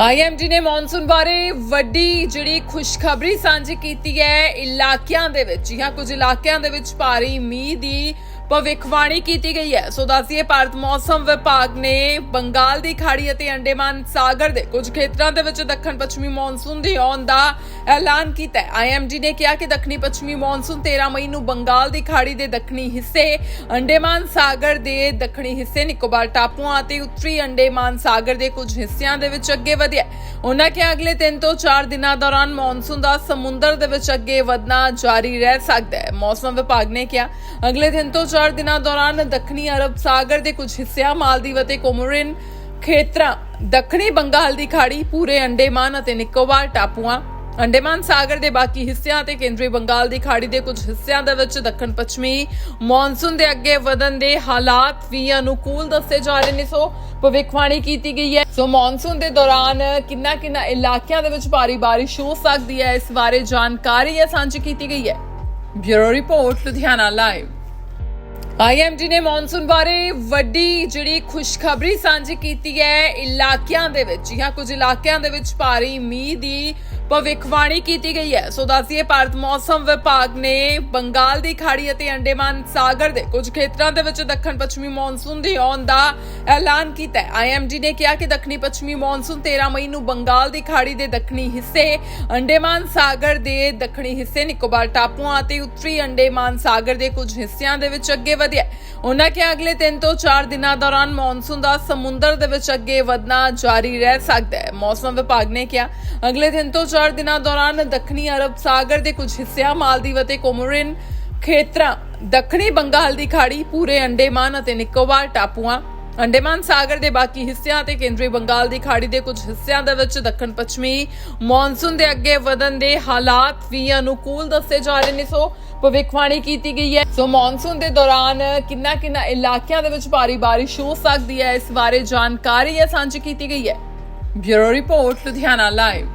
IMD ਨੇ monsoon ਬਾਰੇ ਵੱਡੀ ਜਿਹੜੀ ਖੁਸ਼ਖਬਰੀ ਸਾਂਝੀ ਕੀਤੀ ਹੈ ਇਲਾਕਿਆਂ ਦੇ ਵਿੱਚ। ਜਾਂ ਕੁਝ ਇਲਾਕਿਆਂ ਦੇ ਵਿੱਚ ਭਾਰੀ ਮੀਂਹ ਦੀ ਭਵਿੱਖਬਾਣੀ ਕੀਤੀ ਗਈ ਹੈ। ਸੋ ਦੱਸੀਏ ਭਾਰਤ ਮੌਸਮ ਵਿਭਾਗ ਨੇ ਬੰਗਾਲ ਦੀ ਖਾੜੀ ਅਤੇ ਅੰਡੇਮਾਨ ਸਾਗਰ ਦੇ ਕੁਝ ਖੇਤਰਾਂ ਦੇ ਵਿੱਚ ਦੱਖਣ ਪੱਛਮੀ ਮੌਨਸੂਨ ਦੇ ਆਉਣ ਦਾ ਐਲਾਨ ਕੀਤਾ ਹੈ। ਆਈਐਮਡੀ ਨੇ ਕਿਹਾ ਕਿ ਦੱਖਣੀ ਪੱਛਮੀ ਮੌਨਸੂਨ 13 ਮਈ ਨੂੰ ਬੰਗਾਲ ਦੀ ਖਾੜੀ ਦੇ ਦੱਖਣੀ ਹਿੱਸੇ, ਅੰਡੇਮਾਨ ਸਾਗਰ ਦੇ ਦੱਖਣੀ ਹਿੱਸੇ, ਨਿਕੋਬਾਰ ਟਾਪੂਆਂ ਅਤੇ ਉੱਤਰੀ ਅੰਡੇਮਾਨ ਸਾਗਰ ਦੇ ਕੁਝ ਹਿੱਸਿਆਂ ਦੇ ਵਿੱਚ ਅੱਗੇ ਵਧਿਆ ਹੈ। ਉਹਨਾਂ ਕਿਹਾ, ਅਗਲੇ 3 ਤੋਂ 4 ਦਿਨਾਂ ਦੌਰਾਨ ਮੌਨਸੂਨ ਦਾ ਸਮੁੰਦਰ ਦੇ ਵਿੱਚ ਅੱਗੇ ਵਧਣਾ ਜਾਰੀ ਰਹਿ ਸਕਦਾ ਹੈ। ਮੌਸਮ ਵਿਭਾਗ ਨੇ ਕਿਹਾ, ਅਗਲੇ ਦਿਨ ਤੋਂ 4 ਦਿਨਾਂ ਦੌਰਾਨ ਦੱਖਣੀ ਅਰਬ ਸਾਗਰ ਦੇ ਕੁਝ ਹਿੱਸਿਆਂ, ਮਾਲਦੀਵ ਅਤੇ ਕੋਮੋਰਿਨ ਖੇਤਰਾਂ, ਦੱਖਣੀ ਬੰਗਾਲ ਦੀ ਖਾੜੀ, ਪੂਰੇ ਅੰਡੇਮਾਨ ਅਤੇ ਨਿਕੋਬਾਰ ਟਾਪੂਆਂ, ਅੰਡੇਮਾਨ ਸਾਗਰ ਦੇ ਬਾਕੀ ਹਿੱਸਿਆਂ ਤੇ ਕੇਂਦਰੀ ਬੰਗਾਲ ਦੀ ਖਾੜੀ ਦੇ ਕੁਝ ਹਿੱਸਿਆਂ ਦੇ ਵਿੱਚ ਦੱਖਣ ਪੱਛਮੀ ਮੌਨਸੂਨ ਦੇ ਅੱਗੇ ਵਧਣ ਦੇ ਹਾਲਾਤ ਵੀ ਅਨੁਕੂਲ ਦੱਸੇ ਜਾ ਰਹੇ ਨੇ, ਸੋ ਭਵਿੱਖਬਾਣੀ ਕੀਤੀ ਗਈ ਹੈ। ਸੋ ਮੌਨਸੂਨ ਦੇ ਦੌਰਾਨ ਕਿੰਨਾ ਕਿੰਨਾ ਇਲਾਕਿਆਂ ਦੇ ਵਿੱਚ ਭਾਰੀ ਬਾਰਿਸ਼ ਹੋ ਸਕਦੀ ਹੈ, ਇਸ ਬਾਰੇ ਜਾਣਕਾਰੀ ਹੈ ਸਾਂਝੀ ਕੀਤੀ ਗਈ ਹੈ। Bureau report, Ludhiana live IMD ਨੇ ਮੌਨਸੂਨ ਬਾਰੇ ਵੱਡੀ ਜਿਹੜੀ ਖੁਸ਼ਖਬਰੀ ਸਾਂਝੀ ਕੀਤੀ ਹੈ ਇਲਾਕਿਆਂ ਦੇ ਵਿੱਚ। ਜਾਂ ਕੁਝ ਇਲਾਕਿਆਂ ਦੇ ਵਿੱਚ ਭਾਰੀ ਮੀਂਹ ਦੀ ਭਵਿੱਖਬਾਣੀ ਕੀਤੀ ਗਈ ਹੈ। ਸੋ ਦੱਸੀਏ ਭਾਰਤ ਮੌਸਮ ਵਿਭਾਗ ਨੇ ਬੰਗਾਲ ਦੀ ਖਾੜੀ ਅਤੇ ਅੰਡੇਮਾਨ ਸਾਗਰ ਦੇ ਕੁਝ ਖੇਤਰਾਂ ਦੇ ਵਿੱਚ ਦੱਖਣ ਪੱਛਮੀ ਮੌਨਸੂਨ ਦੇ ਆਉਣ ਦਾ ਐਲਾਨ ਕੀਤਾ ਹੈ। ਆਈਐਮਡੀ ਨੇ ਕਿਹਾ ਕਿ ਦੱਖਣੀ ਪੱਛਮੀ ਮੌਨਸੂਨ 13 ਮਈ ਨੂੰ ਬੰਗਾਲ ਦੀ ਖਾੜੀ ਦੇ ਦੱਖਣੀ ਹਿੱਸੇ, ਅੰਡੇਮਾਨ ਸਾਗਰ ਦੇ ਦੱਖਣੀ ਹਿੱਸੇ, ਨਿਕੋਬਾਰ ਟਾਪੂਆਂ ਅਤੇ ਉੱਤਰੀ ਅੰਡੇਮਾਨ ਸਾਗਰ ਦੇ ਕੁਝ ਹਿੱਸਿਆਂ ਦੇ ਵਿੱਚ ਅੱਗੇ ਵਧਿਆ ਹੈ। ਉਹਨਾਂ ਕਿਹਾ, ਅਗਲੇ 3 ਤੋਂ 4 ਦਿਨਾਂ ਦੌਰਾਨ ਮੌਨਸੂਨ ਦਾ ਸਮੁੰਦਰ ਦੇ ਵਿੱਚ ਅੱਗੇ ਵਧਣਾ ਜਾਰੀ ਰਹਿ ਸਕਦਾ ਹੈ। ਮੌਸਮ ਵਿਭਾਗ ਨੇ ਕਿਹਾ, ਅਗਲੇ ਦਿਨ ਤੋਂ 4 ਦਿਨਾਂ ਦੌਰਾਨ ਦੱਖਣੀ ਅਰਬ ਸਾਗਰ ਦੇ ਕੁਝ ਹਿੱਸਿਆਂ, ਮਾਲਦੀਵ ਅਤੇ ਕੋਮੋਰਿਨ ਖੇਤਰਾਂ, ਦੱਖਣੀ ਬੰਗਾਲ ਦੀ ਖਾੜੀ, ਪੂਰੇ ਅੰਡੇਮਾਨ ਅਤੇ ਨਿਕੋਬਾਰ ਟਾਪੂਆਂ, ਅੰਡੇਮਾਨ ਸਾਗਰ ਦੇ ਬਾਕੀ ਹਿੱਸਿਆਂ ਤੇ ਕੇਂਦਰੀ ਬੰਗਾਲ ਦੀ ਖਾੜੀ ਦੇ ਕੁਝ ਹਿੱਸਿਆਂ ਦੇ ਵਿੱਚ ਦੱਖਣ ਪੱਛਮੀ ਮੌਨਸੂਨ ਦੇ ਅੱਗੇ ਵਧਣ ਦੇ ਹਾਲਾਤ ਵੀ ਅਨੁਕੂਲ ਦੱਸੇ ਜਾ ਰਹੇ ਨੇ, ਸੋ ਭਵਿੱਖਬਾਣੀ ਕੀਤੀ ਗਈ ਹੈ। ਸੋ ਮੌਨਸੂਨ ਦੇ ਦੌਰਾਨ ਕਿੰਨਾ ਕਿੰਨਾ ਇਲਾਕਿਆਂ ਦੇ ਵਿੱਚ ਭਾਰੀ ਬਾਰਿਸ਼ ਹੋ ਸਕਦੀ ਹੈ, ਇਸ ਬਾਰੇ ਜਾਣਕਾਰੀ ਹੈ ਸਾਂਝੀ ਕੀਤੀ ਗਈ ਹੈ। Bureau report, Ludhiana live